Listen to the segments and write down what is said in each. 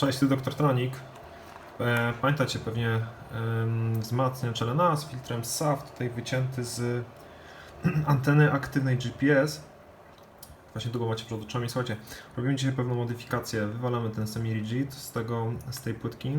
Cześć, tu Dr. Tronik. E, Pamiętacie pewnie wzmacniacz LNA z filtrem SAF, tutaj wycięty z anteny aktywnej GPS. Właśnie długo macie przed oczami. Słuchajcie, robimy dzisiaj pewną modyfikację. Wywalamy ten semi-rigid z, tego, z tej płytki.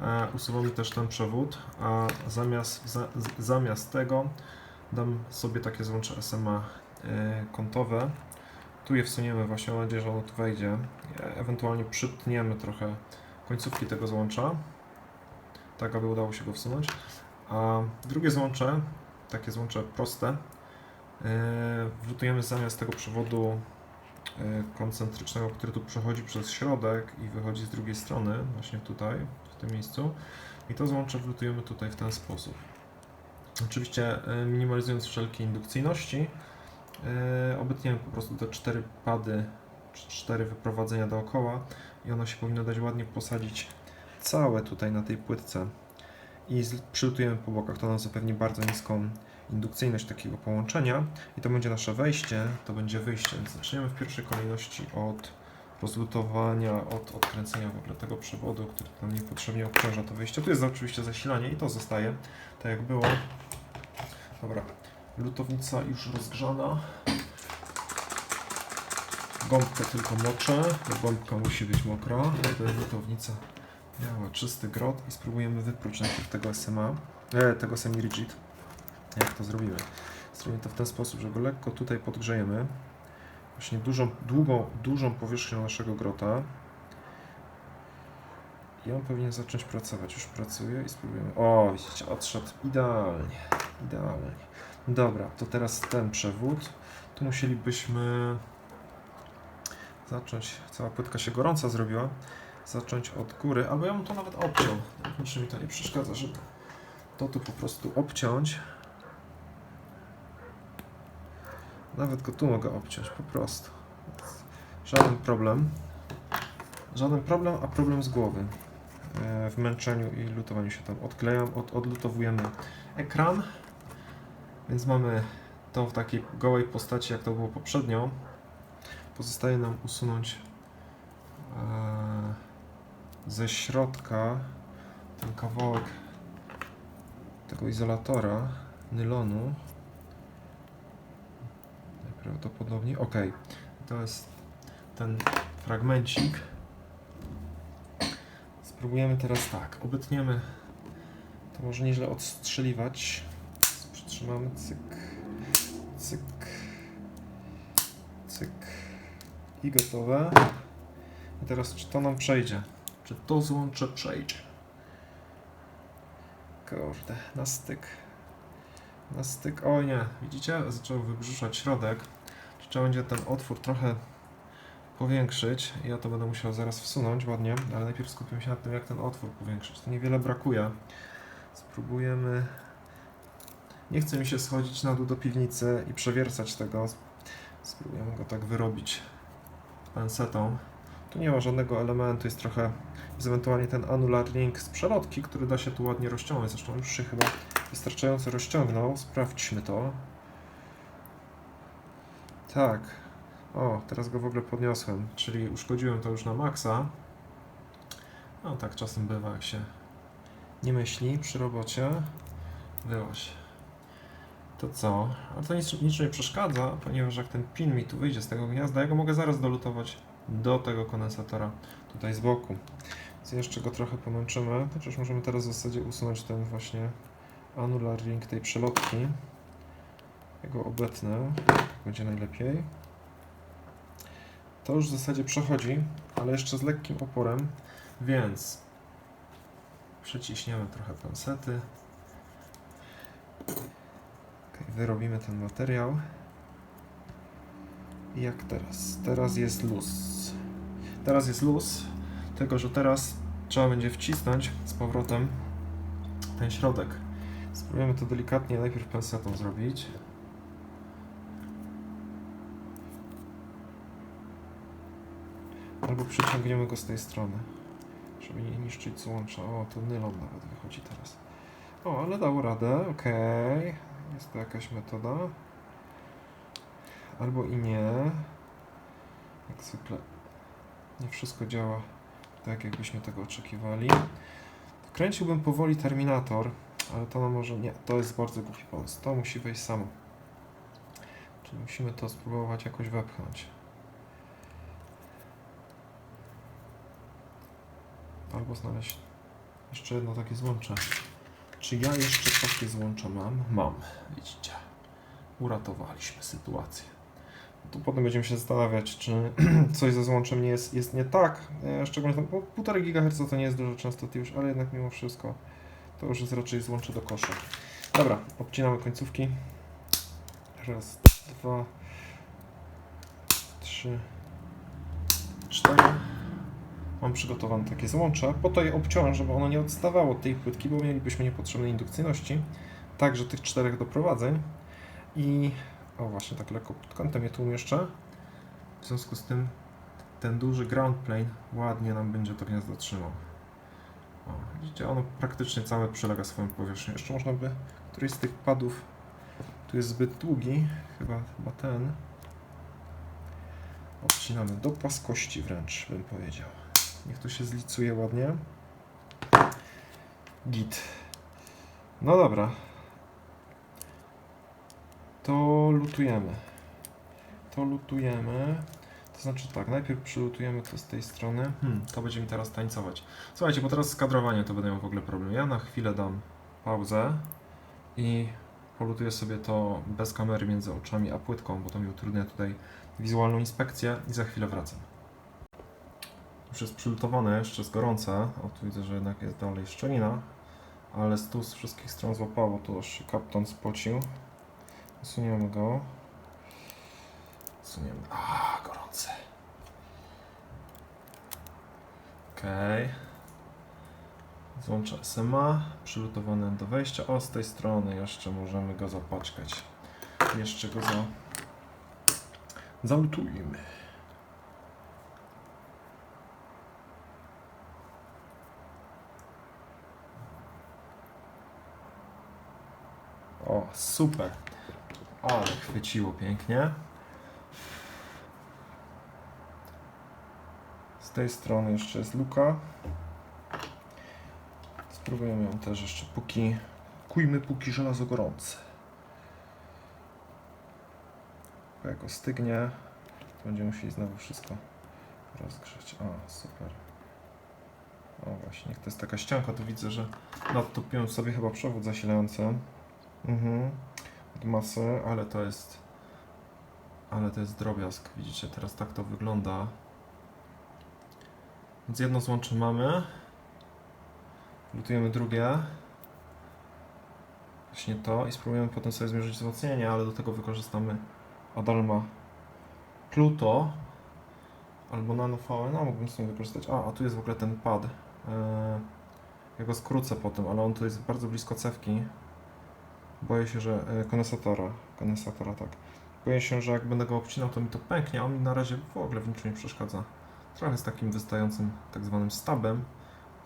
E, usuwamy też ten przewód, a zamiast, za, zamiast tego dam sobie takie złącze SMA e, kątowe. Tu je wsuniemy właśnie, mam nadzieję, że ono tu wejdzie. E, Ewentualnie przytniemy trochę końcówki tego złącza, tak aby udało się go wsunąć. A drugie złącze, takie złącze proste, e, wlutujemy zamiast tego przewodu e, koncentrycznego, który tu przechodzi przez środek i wychodzi z drugiej strony, właśnie tutaj, w tym miejscu. I to złącze wlutujemy tutaj w ten sposób. Oczywiście minimalizując wszelkie indukcyjności, obetniemy po prostu te cztery pady, cztery wyprowadzenia dookoła i ono się powinno dać ładnie posadzić całe tutaj na tej płytce i przylutujemy po bokach. To nam zapewni bardzo niską indukcyjność takiego połączenia i to będzie nasze wejście, to będzie wyjście. Więc zaczniemy w pierwszej kolejności od rozlutowania, od odkręcenia w ogóle tego przewodu, który nam niepotrzebnie obciąża to wyjście. Tu jest oczywiście zasilanie i to zostaje tak jak było. Dobra, lutownica już rozgrzana. Gąbkę tylko moczę, bo gąbka musi być mokra. To jest lutownica miała czysty grot i spróbujemy wypróć najpierw tego SMA, e, tego semi-rigid. Jak to zrobimy? Zrobimy to w ten sposób, że go lekko tutaj podgrzejemy. Właśnie dużą, długą, dużą powierzchnią naszego grota. I on powinien zacząć pracować. Już pracuje i spróbujemy. O, widzicie, odszedł idealnie. Idealnie. Dobra, to teraz ten przewód. Tu musielibyśmy zacząć. Cała płytka się gorąca zrobiła. Zacząć od góry, albo ja bym to nawet obciął. Znaczy mi to nie przeszkadza, żeby to tu po prostu obciąć. Nawet go tu mogę obciąć po prostu. Żaden problem. Żaden problem, a problem z głowy. E, W męczeniu i lutowaniu się tam odklejam, od, odlutowujemy ekran. Więc mamy to w takiej gołej postaci, jak to było poprzednio. Pozostaje nam usunąć e, ze środka ten kawałek tego izolatora nylonu. Najprawdopodobniej. Ok, to jest ten fragmencik. Spróbujemy teraz tak. Obetniemy. To może nieźle odstrzeliwać. Przytrzymamy. Cyk. Cyk. Cyk. I gotowe. I teraz czy to nam przejdzie? Czy to złącze przejdzie? Kurde, na styk. Na styk. O nie, widzicie? Zaczął wybrzuszać środek. Trzeba będzie ten otwór trochę powiększyć? Ja to będę musiał zaraz wsunąć ładnie, ale najpierw skupimy się na tym, jak ten otwór powiększyć. To niewiele brakuje. Spróbujemy. Nie chce mi się schodzić na dół do piwnicy i przewiercać tego. Spróbujemy go tak wyrobić pensetą. Tu nie ma żadnego elementu, jest trochę jest ewentualnie ten annular link z przelotki, który da się tu ładnie rozciągnąć. Zresztą już się chyba wystarczająco rozciągnął. Sprawdźmy to. Tak. O, teraz go w ogóle podniosłem, czyli uszkodziłem to już na maksa. No tak czasem bywa, jak się nie myśli przy robocie. Wyłaś. To co? A to nic, nie przeszkadza, ponieważ jak ten pin mi tu wyjdzie z tego gniazda, ja go mogę zaraz dolutować do tego kondensatora tutaj z boku. Więc jeszcze go trochę pomęczymy, chociaż możemy teraz w zasadzie usunąć ten właśnie annular ring tej przelotki. Ja go obetnę, będzie najlepiej. To już w zasadzie przechodzi, ale jeszcze z lekkim oporem, więc przyciśniemy trochę pensety. Okay, wyrobimy ten materiał. Jak teraz? Teraz jest luz. Teraz jest luz, tylko że teraz trzeba będzie wcisnąć z powrotem ten środek. Spróbujemy to delikatnie najpierw pensetą zrobić. Albo przyciągniemy go z tej strony, żeby nie niszczyć złącza. O, to nylon nawet wychodzi teraz. O, ale dał radę, okej. Jest to jakaś metoda. Albo i nie. Jak zwykle nie wszystko działa Tak jakbyśmy tego oczekiwali. Wkręciłbym powoli Terminator, ale to może nie. To jest bardzo głupi pomysł. To musi wejść samo. Czyli musimy to spróbować jakoś wepchnąć. Albo znaleźć jeszcze jedno takie złącze. Czy ja jeszcze takie złącza mam? Mam. Widzicie. Uratowaliśmy sytuację. Tu potem będziemy się zastanawiać, czy coś ze złączem nie jest, jest nie tak. E, Szczególnie tam, bo 1,5 GHz to nie jest dużo częstotliwość, ale jednak mimo wszystko to już jest raczej złącze do kosza. Dobra, obcinamy końcówki. Raz, dwa, trzy, cztery. Mam przygotowane takie złącza. Po to je obciąłem, żeby ono nie odstawało od tej płytki, bo mielibyśmy niepotrzebnej indukcyjności. Także tych czterech doprowadzeń. I o właśnie, tak lekko pod kątem je tu umieszczę. W związku z tym ten duży ground plane ładnie nam będzie to gniazdo trzymał. O, widzicie, ono praktycznie całe przylega swoją powierzchnią. Jeszcze można by któryś z tych padów tu jest zbyt długi, chyba, chyba ten. Odcinamy do płaskości wręcz, bym powiedział. Niech to się zlicuje ładnie. Git. No dobra. To lutujemy. To lutujemy. To znaczy tak, najpierw przylutujemy to z tej strony. Hmm, to będzie mi teraz tańcować. Słuchajcie, bo teraz z kadrowaniem to będę miał w ogóle problem. Ja na chwilę dam pauzę i polutuję sobie to bez kamery między oczami a płytką, bo to mi utrudnia tutaj wizualną inspekcję i za chwilę wracam. Już jest przylutowane, jeszcze jest gorące. O, tu widzę, że jednak jest dalej szczelina, ale tu z wszystkich stron złapało, tu aż się kapton spocił. Usuniemy go. Usuniemy. A, gorące. Okej. Złącze SMA, przylutowane do wejścia. O, z tej strony jeszcze możemy go zapaczkać. Jeszcze go za... zalutujmy. O, super. Ale chwyciło pięknie. Z tej strony jeszcze jest luka. Spróbujemy ją też jeszcze póki... Kujmy póki żelazo gorące. Bo jak ostygnie, to będziemy musieli znowu wszystko rozgrzać. O, super. O właśnie, to jest taka ścianka, tu widzę, że nadtopiłem sobie chyba przewód zasilający. Mhm. Od masy, ale to jest... Ale to jest drobiazg, widzicie, teraz tak to wygląda. Więc jedno złącze mamy. Lutujemy drugie. Właśnie to i spróbujemy potem sobie zmierzyć wzmocnienie, ale do tego wykorzystamy Adalma Pluto albo Nano VN, no mógłbym sobie wykorzystać. A, a tu jest w ogóle ten pad. Eee, ja go skrócę potem, ale on tu jest bardzo blisko cewki. Boję się, że e, kondensatora, kondensatora tak. Boję się, że jak będę go obcinał, to mi to pęknie, a on mi na razie w ogóle w niczym nie przeszkadza. Trochę z takim wystającym tak zwanym stabem,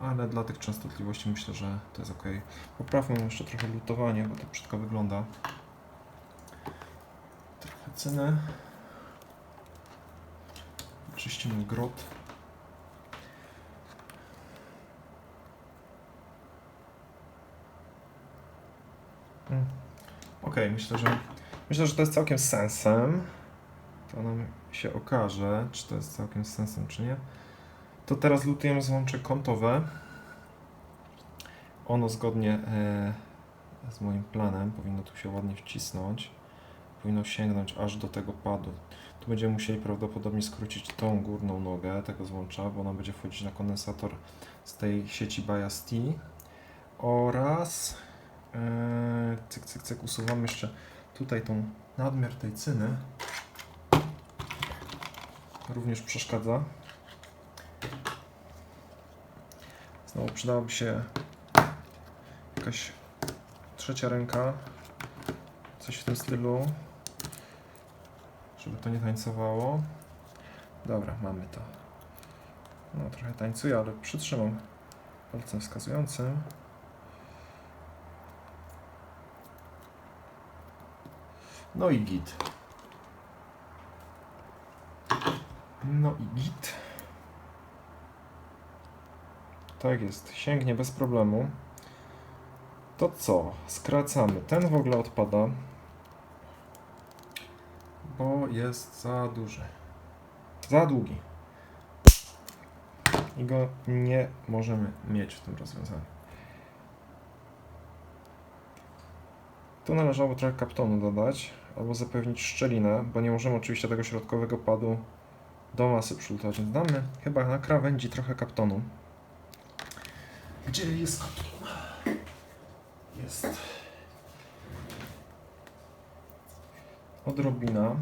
ale dla tych częstotliwości myślę, że to jest ok. Poprawmy jeszcze trochę lutowanie, bo to brzydko wygląda. Trochę cyny. Czyścimy grot. Mm. Ok, myślę, że myślę, że to jest całkiem sensem. To nam się okaże, czy to jest całkiem sensem, czy nie. To teraz lutujemy złącze kątowe. Ono zgodnie e, z moim planem powinno tu się ładnie wcisnąć. Powinno sięgnąć aż do tego padu. Tu będziemy musieli prawdopodobnie skrócić tą górną nogę tego złącza, bo ona będzie wchodzić na kondensator z tej sieci Bias T. Oraz e, cyk, cyk, cyk, usuwam jeszcze tutaj tą nadmiar tej cyny. Również przeszkadza. Znowu przydałaby się jakaś trzecia ręka, coś w tym stylu, żeby to nie tańcowało. Dobra, mamy to. No, trochę tańcuje, ale przytrzymam palcem wskazującym. No i git. No i git. Tak jest, sięgnie bez problemu. To co? Skracamy. Ten w ogóle odpada, bo jest za duży. Za długi. I go nie możemy mieć w tym rozwiązaniu. Tu należało trochę kaptonu dodać, albo zapewnić szczelinę, bo nie możemy oczywiście tego środkowego padu do masy przylutować, więc damy chyba na krawędzi trochę kaptonu. Gdzie jest kapton? Jest. Odrobina.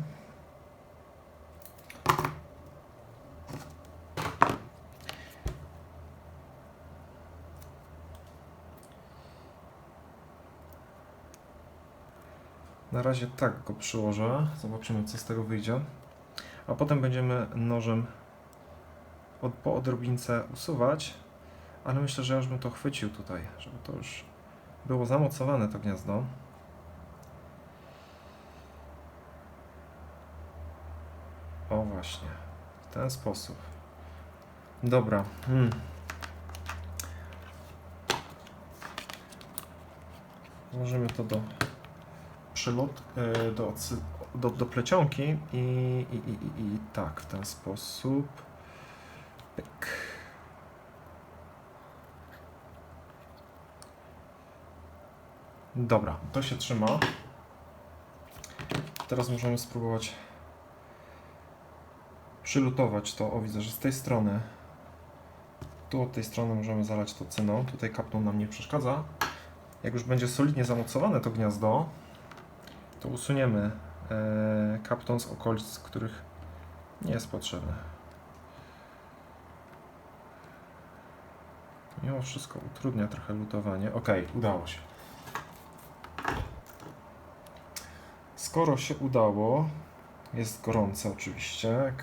Na razie tak go przyłożę. Zobaczymy, co z tego wyjdzie. A potem będziemy nożem od, po odrobince usuwać. Ale myślę, że ja już bym to chwycił tutaj, żeby to już było zamocowane to gniazdo. O właśnie, w ten sposób. Dobra. Hmm. Włożymy to do przylot, e, do, do, do plecionki i, i, i, i, i tak, w ten sposób. Pyk. Dobra, to się trzyma. Teraz możemy spróbować przylutować to. O, widzę, że z tej strony, tu od tej strony możemy zalać to cyną. Tutaj kapną nam nie przeszkadza. Jak już będzie solidnie zamocowane to gniazdo, to usuniemy e, kapton z okolic, których nie jest potrzebny. Mimo wszystko utrudnia trochę lutowanie. Ok, udało się. Skoro się udało, jest gorące oczywiście, jak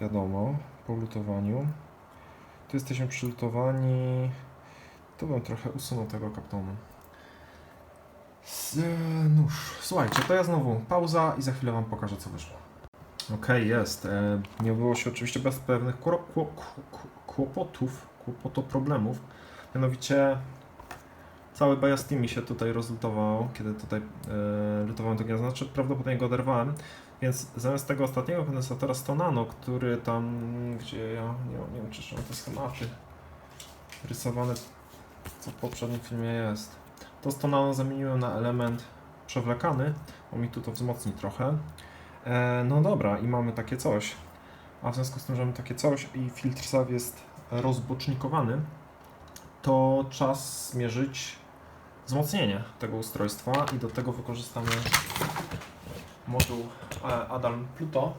wiadomo, po lutowaniu. Tu jesteśmy przylutowani. Tu bym trochę usunął tego kaptonu. S- Nóż. Słuchajcie, to ja znowu pauza i za chwilę Wam pokażę, co wyszło. Okej, jest. E, Nie było się oczywiście bez pewnych kło- kło- kło- kłopotów, kłopotoproblemów. Mianowicie cały bias mi się tutaj rozlutował, kiedy tutaj e, lutowałem to gniazdo. Znaczy, prawdopodobnie go oderwałem. Więc zamiast tego ostatniego kondensatora Stonano, który tam, gdzie ja nie, nie wiem, czy są te schematy rysowane, co w poprzednim filmie jest. To Stonano zamieniłem na element przewlekany, bo mi tu to wzmocni trochę. E, no dobra, i mamy takie coś. A w związku z tym, że mamy takie coś i filtr SAW jest rozbocznikowany, to czas zmierzyć wzmocnienie tego ustrojstwa i do tego wykorzystamy moduł e, Adam Pluto.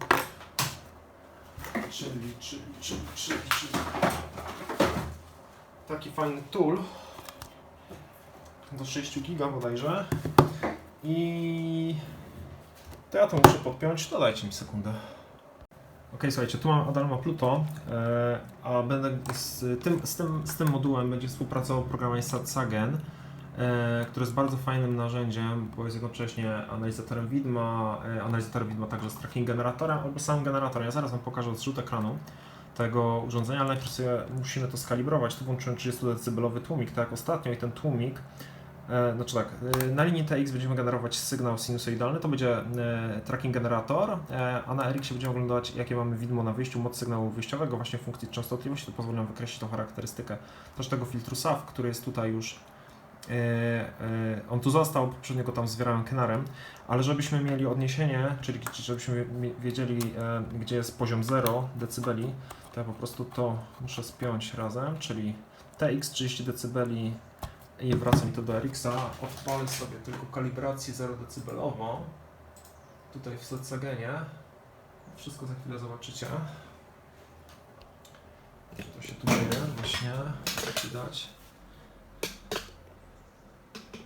Czyli, czyli, czyli, czyli, czyli taki fajny tool do 6 giga bodajże i to ja to muszę podpiąć, to dajcie mi sekundę. Ok, słuchajcie, tu mam Adalma Pluto, e, a będę z tym, z, tym, z tym modułem będzie współpracował program Sagen, e, który jest bardzo fajnym narzędziem, bo jest jednocześnie analizatorem widma, e, analizatorem widma także z tracking generatorem albo samym generatorem. Ja zaraz Wam pokażę zrzut ekranu tego urządzenia, ale najpierw sobie musimy to skalibrować. Tu włączyłem 30 dB tłumik, tak jak ostatnio i ten tłumik Znaczy tak, e, na linii TX będziemy generować sygnał sinusoidalny, to będzie e, tracking generator, e, a na RX będziemy oglądać jakie mamy widmo na wyjściu, moc sygnału wyjściowego, właśnie funkcji częstotliwości, to pozwoli nam wykreślić tą charakterystykę też tego filtru SAW, który jest tutaj już, e, e, on tu został, poprzednio go tam zwierałem kenarem, ale żebyśmy mieli odniesienie, czyli żebyśmy wiedzieli e, gdzie jest poziom 0 dB, to ja po prostu to muszę spiąć razem, czyli TX 30 dB i wracam to do RX-a. Odpalę sobie tylko kalibrację 0 decybelową. Tutaj w Zetsagenie. Wszystko za chwilę zobaczycie. To się tu dzieje właśnie, jak widać.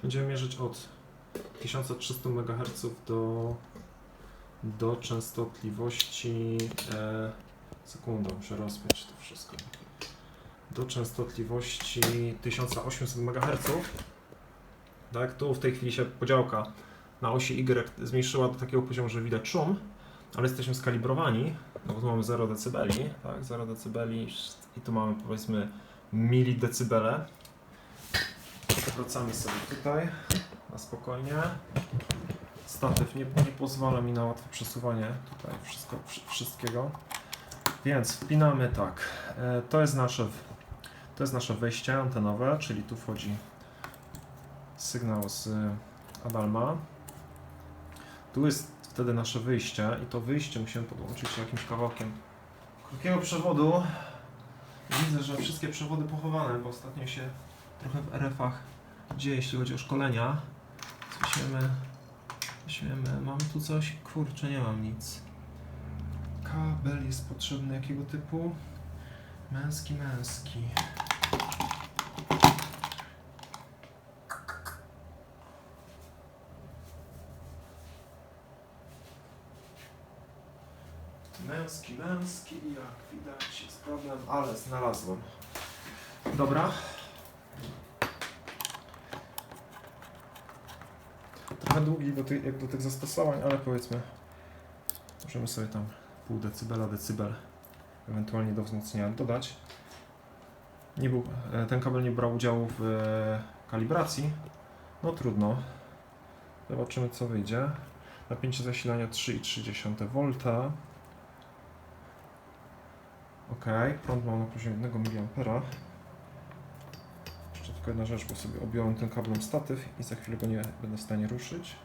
Będziemy mierzyć od 1300 MHz do, do częstotliwości. E, sekundę, muszę rozpiąć to wszystko do częstotliwości 1800 MHz. Tak, tu w tej chwili się podziałka na osi Y zmniejszyła do takiego poziomu, że widać szum, ale jesteśmy skalibrowani, no bo tu mamy 0 dB, tak, 0 dB i tu mamy powiedzmy milidecybele. Wracamy sobie tutaj na spokojnie. Statyw nie, nie pozwala mi na łatwe przesuwanie tutaj wszystko, wszy- wszystkiego. Więc wpinamy tak. E, To jest nasze, to jest nasze wejście antenowe, czyli tu wchodzi sygnał z Adalma. Tu jest wtedy nasze wyjście i to wyjście musimy podłączyć jakimś kawałkiem krótkiego przewodu. Widzę, że wszystkie przewody pochowane, bo ostatnio się trochę w RF-ach dzieje, jeśli chodzi o szkolenia. Weźmiemy, weźmiemy, mam tu coś? Kurczę, nie mam nic. Kabel jest potrzebny jakiego typu? Męski, męski. Męski, męski, jak widać jest problem, ale znalazłem. Dobra. Trochę długi do tych, jak do tych zastosowań, ale powiedzmy, możemy sobie tam pół decybela, decybel ewentualnie do wzmocnienia dodać. Nie był, e, ten kabel nie brał udziału w e, kalibracji. No trudno. Zobaczymy co wyjdzie. Napięcie zasilania 3,3 V. Ok, prąd mam na poziomie 1 mA. Jeszcze tylko jedna rzecz, bo sobie objąłem tym kablem statyw i za chwilę go nie będę w stanie ruszyć.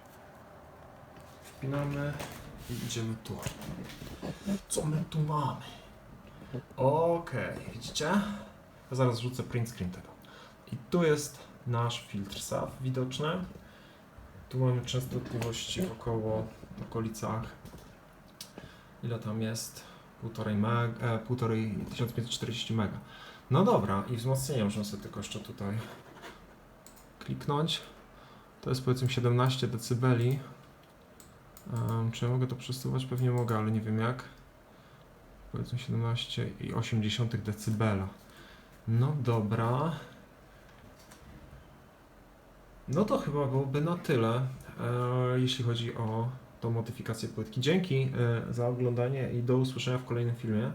Wpinamy i idziemy tu. Co my tu mamy? Ok, widzicie? Ja zaraz rzucę print screen tego. I tu jest nasz filtr SAF widoczny. Tu mamy częstotliwości około w okolicach. Ile tam jest? Półtorej meg, e, półtorej 1540 mega. No dobra, i wzmocnienie możemy sobie tylko jeszcze tutaj kliknąć. To jest powiedzmy 17 dB. Um, czy ja mogę to przesuwać? Pewnie mogę, ale nie wiem jak. Powiedzmy 17,8 dB. No dobra. No to chyba byłoby na tyle, e, jeśli chodzi o tą modyfikację płytki. Dzięki e, za oglądanie i do usłyszenia w kolejnym filmie.